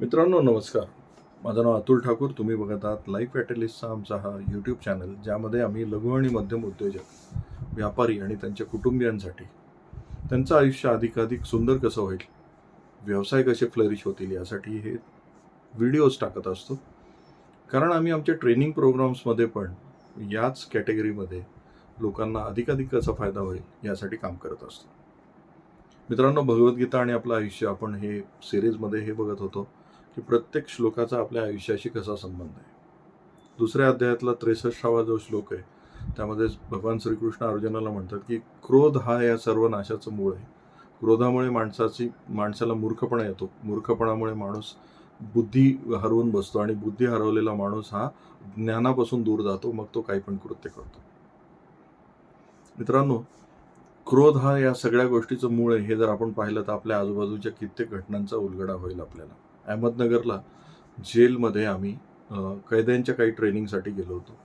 मित्रांनो नमस्कार. माझं नाव अतुल ठाकूर. तुम्ही बघत आहात लाईफ ॲटलिस्टचा आमचा हा यूट्यूब चॅनल ज्यामध्ये आम्ही लघु आणि मध्यम उद्योजक व्यापारी आणि त्यांच्या कुटुंबियांसाठी त्यांचं आयुष्य अधिकाधिक सुंदर कसं होईल व्यवसाय कसे फ्लरिश होतील यासाठी हे व्हिडिओज टाकत असतो. कारण आम्ही आमच्या ट्रेनिंग प्रोग्राम्समध्ये पण याच कॅटेगरीमध्ये लोकांना अधिकाधिक कसा फायदा होईल यासाठी काम करत असतो. मित्रांनो भगवद्गीता आणि आपलं आयुष्य आपण हे सिरीजमध्ये हे बघत होतो. की प्रत्येक श्लोकाचा आपल्या आयुष्याशी कसा संबंध आहे. दुसऱ्या अध्यायातला त्रेसष्टावा जो श्लोक आहे त्यामध्ये भगवान श्रीकृष्ण अर्जुनाला म्हणतात की क्रोध हा या सर्व नाशाचं मूळ आहे. क्रोधामुळे माणसाची माणसाला मूर्खपणा येतो. मूर्खपणामुळे माणूस बुद्धी हरवून बसतो आणि बुद्धी हरवलेला माणूस हा ज्ञानापासून दूर जातो मग तो काही पण कृत्य करतो. मित्रांनो क्रोध हा या सगळ्या गोष्टीचं मूळ आहे. हे जर आपण पाहिलं तर आपल्या आजूबाजूच्या कित्येक घटनांचा उलगडा होईल आपल्याला. अहमदनगरला जेलमध्ये आम्ही कैद्यांच्या काही ट्रेनिंगसाठी गेलो होतो.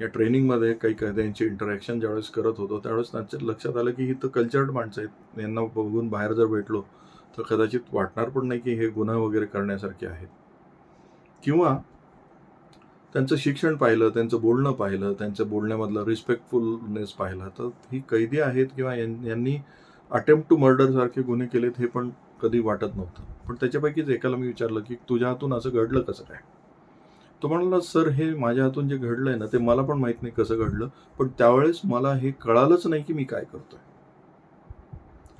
या ट्रेनिंगमध्ये काही कैद्यांची इंटरॅक्शन ज्यावेळेस करत होतो त्यावेळेस त्यांच्या लक्षात आलं की ही तर कल्चर्ड माणसं आहेत. यांना बघून बाहेर जर भेटलो तर कदाचित वाटणार पण नाही की हे गुन्हा वगैरे करण्यासारखे आहेत. किंवा त्यांचं शिक्षण पाहिलं त्यांचं बोलणं पाहिलं त्यांचं बोलण्यामधलं रिस्पेक्टफुलनेस पाहिला तर ही कैदी आहेत किंवा यां- यांनी अटेम्प्ट टू मर्डरसारखे गुन्हे केलेत हे पण कधी वाटत नव्हतं. पण त्याच्यापैकीच एकाला मी विचारलं की तुझ्या हातून असं घडलं कसं काय? तो म्हणाला सर हे माझ्या हातून जे घडलंय ना ते मला पण माहीत नाही कसं घडलं पण त्यावेळेस मला हे कळालंच नाही की मी काय करतोय.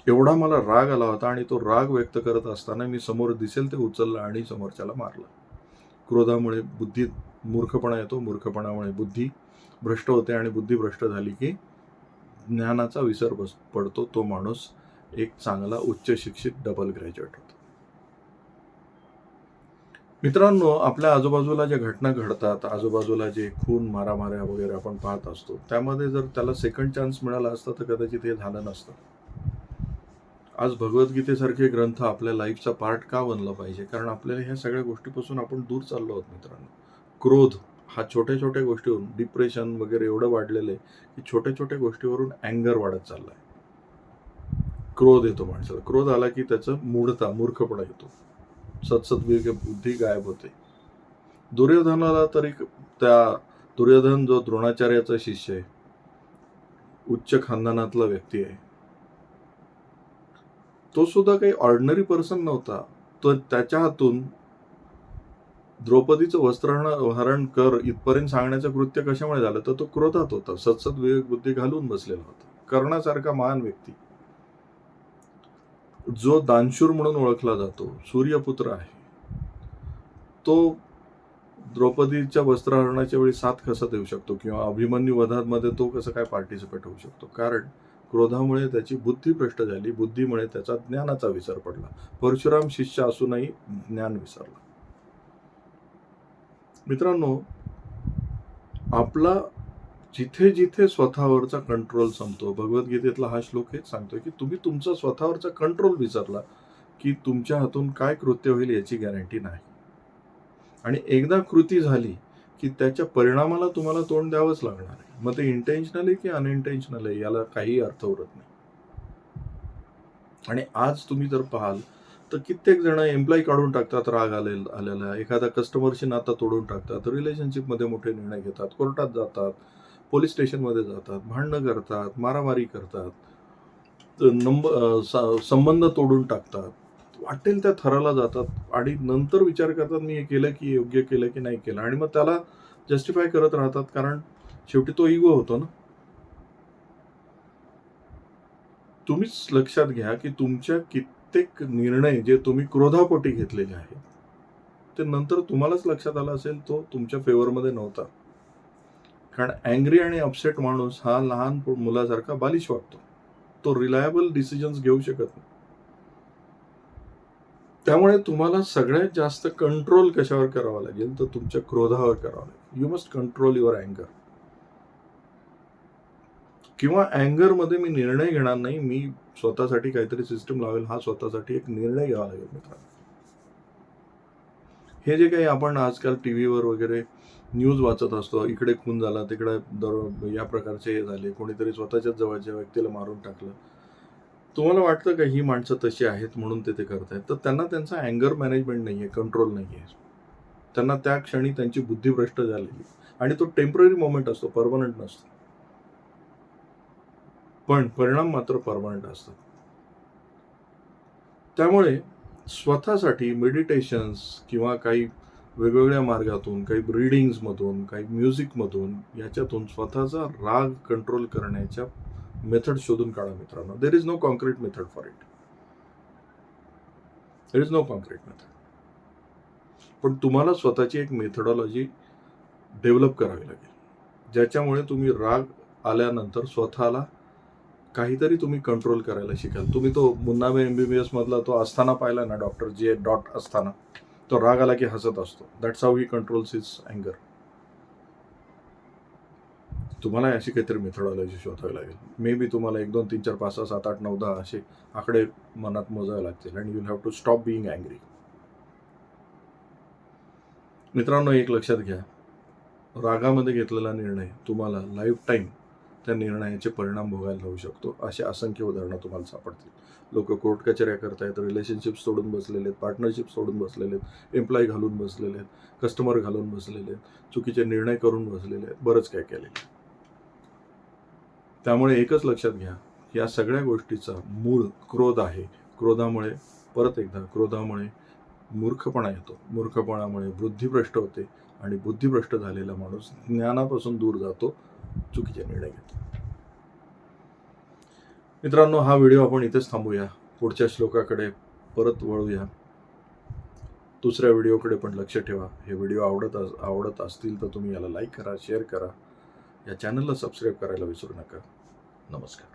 एवढा मला राग आला होता आणि तो राग व्यक्त करत असताना मी समोर दिसेल ते उचललं आणि समोरच्याला मारलं. क्रोधामुळे बुद्धी मूर्खपणा येतो मूर्खपणामुळे बुद्धी भ्रष्ट होते आणि बुद्धी भ्रष्ट झाली की ज्ञानाचा विसर बस पडतो तो माणूस. एक चांगला उच्च शिक्षित डबल ग्रॅज्युएट होतो. मित्रांनो आपल्या आजूबाजूला ज्या घटना घडतात आजूबाजूला जे खून मारामाऱ्या वगैरे आपण पाहत असतो त्यामध्ये जर त्याला सेकंड चान्स मिळाला असता तर कदाचित हे झालं नसतं. आज भगवद्गीतेसारखे ग्रंथ आपल्या लाईफचा पार्ट का बनला पाहिजे? कारण आपल्याला ह्या सगळ्या गोष्टीपासून आपण दूर चाललो आहोत मित्रांनो. क्रोध हा छोट्या छोट्या गोष्टीवरून डिप्रेशन वगैरे एवढं वाढलेलं आहे की छोट्या छोट्या गोष्टीवरून अँगर वाढत चालला आहे क्रोध येतो माणसाला. क्रोध आला की त्याचं मूढता मूर्खपणा येतो. सतसत बुद्धी गायब होते. दुर्योधनाला तरी त्या दुर्योधन जो द्रोणाचार्याचा शिष्य आहे उच्च खानदानातला व्यक्ती आहे तो सुद्धा काही ऑर्डिनरी पर्सन नव्हता. तो त्याच्या हातून द्रौपदीचं वस्त्रहरण हरण कर इथपर्यंत सांगण्याचं कृत्य कशामुळे झालं? तर तो क्रोधात होता. सत्सद विवेक बुद्धी घालून बसलेला होता. कर्णासारखा महान व्यक्ती. जो दानशूर म्हणून ओळखला जातो सूर्यपुत्र आहे. तो द्रौपदीच्या वस्त्रहरणाच्या वेळी साथ कसा देऊ शकतो किंवा अभिमन्यू वधामध्ये तो कसं काय पार्टिसिपेट होऊ शकतो? कारण क्रोधामुळे त्याची बुद्धी भ्रष्ट झाली. बुद्धीमुळे त्याचा ज्ञानाचा विसर पडला. परशुराम शिष्य असूनही ज्ञान विसरला. मित्रांनो आपला जिथे जिथे स्वतःवरचा कंट्रोल संपतो. भगवद्गीतेतला हा श्लोक हेच सांगतोय की तुम्ही तुमचा स्वतःवरचा कंट्रोल विसरला की तुमच्या हातून काय कृत्य होईल याची गॅरंटी नाही. आणि एकदा कृती झाली की त्याच्या परिणामाला तुम्हाला तोंड द्यावंच लागणार आहे. मग ते इंटेन्शनल आहे की अनइंटेन्शनल आहे याला काही अर्थ उरत नाही. आणि आज तुम्ही जर पाहाल तर कित्येक जण एम्प्लॉई काढून टाकतात राग आले आलेला. एखाद्या कस्टमरशी नाता तोडून टाकतात रिलेशनशिपमध्ये मोठे निर्णय घेतात कोर्टात जातात पोलीस स्टेशनमध्ये जातात भांडणं करतात मारामारी करतात नंबर संबंध तोडून टाकतात. वाटेल त्या थराला जातात आणि नंतर विचार करतात मी हे केलं की योग्य केलं की नाही केलं. आणि मग त्याला जस्टिफाय करत राहतात कारण शेवटी तो इगो होतो ना. तुम्हीच लक्षात घ्या की तुमच्या कित्येक निर्णय जे तुम्ही क्रोधापोटी घेतलेले आहेत ते नंतर तुम्हालाच लक्षात आला असेल तो तुमच्या फेवरमध्ये नव्हता. कारण अँग्री आणि अपसेट माणूस हा लहान मुलासारखा बालिश वाटतो. तो रिलायबल डिसिजन्स घेऊ शकत नाही. त्यामुळे तुम्हाला सगळ्यात जास्त कंट्रोल कशावर करावा लागेल? तर तुमच्या क्रोधावर करावा लागेल. यू मस्ट कंट्रोल युअर अँगर किंवा अँगरमध्ये मी निर्णय घेणार नाही मी स्वतःसाठी काहीतरी सिस्टम लावेल हा स्वतःसाठी एक निर्णय घ्यावा लागेल मित्रांनो. हे जे काही आपण आजकाल टी व्हीवर वगैरे न्यूज वाचत असतो इकडे खून झाला तिकडे दर या प्रकारचे हे झाले कोणीतरी स्वतःच्याच जवळच्या व्यक्तीला मारून टाकलं. तुम्हाला वाटतं का ही माणसं तशी आहेत म्हणून ते ते करतायत? तर त्यांना त्यांचा अँगर मॅनेजमेंट नाही आहे कंट्रोल नाही आहे त्यांना त्या क्षणी त्यांची बुद्धी भ्रष्ट झालेली. आणि तो टेंपररी मोमेंट असतो परमनंट नसतो. पण परिणाम मात्र परमनंट असतात त्यामुळे स्वतःसाठी मेडिटेशन्स किंवा काही वेगवेगळ्या मार्गातून काही ब्रीडिंग्समधून काही म्युझिकमधून याच्यातून स्वतःचा राग कंट्रोल करण्याच्या मेथड शोधून काढा मित्रांनो. There is no concrete method for it there is no concrete method पण तुम्हाला स्वतःची एक मेथडॉलॉजी डेव्हलप करावी लागेल. ज्याच्यामुळे तुम्ही राग आल्यानंतर स्वतःला काहीतरी तुम्ही कंट्रोल करायला शिकाल. तुम्ही तो मुन्नाबे एम बी बी एसमधला तो असताना पाहिला ना डॉक्टर जे डॉट असताना तो राग आला की हसत असतो. That's how he controls is अँगर तुम्हाला अशी काहीतरी मेथडॉलॉजी शोधावी लागेल. मे बी तुम्हाला एक दोन तीन चार पाच सहा सात आठ नऊ दहा असे आकडे मनात मोजावे लागतील and you have to stop being angry मित्रांनो एक लक्षात घ्या. रागामध्ये घेतलेला निर्णय तुम्हाला लाईफ टाईम त्या निर्णयाचे परिणाम भोगायला होऊ शकतो. अशी असंख्य उदाहरणं तुम्हाला सापडतील. लोक कोर्ट कचऱ्या करतायत रिलेशनशिप सोडून बसलेले आहेत पार्टनरशिप सोडून बसलेले आहेत एम्प्लॉय घालून बसलेले आहेत कस्टमर घालून बसलेले आहेत चुकीचे निर्णय करून बसलेले आहेत बरंच काय केलेलं त्यामुळे एकच लक्षात घ्या या सगळ्या गोष्टीचा मूळ क्रोध आहे. क्रोधामुळे परत एकदा क्रोधामुळे मूर्खपणा येतो. मूर्खपणामुळे बुद्धिभ्रष्ट होते आणि बुद्धिभ्रष्ट झालेला माणूस ज्ञानापासून दूर जातो चुकीचे निर्णय घेतले. मित्रांनो हा व्हिडिओ आपण इथेच थांबूया. पुढच्या श्लोकाकडे परत वळूया. दुसऱ्या व्हिडिओकडे पण लक्ष ठेवा. हे व्हिडिओ आवडत अस- आवडत असतील तर तुम्ही याला लाईक करा शेअर करा. या चॅनलला सबस्क्राईब करायला विसरू नका. नमस्कार.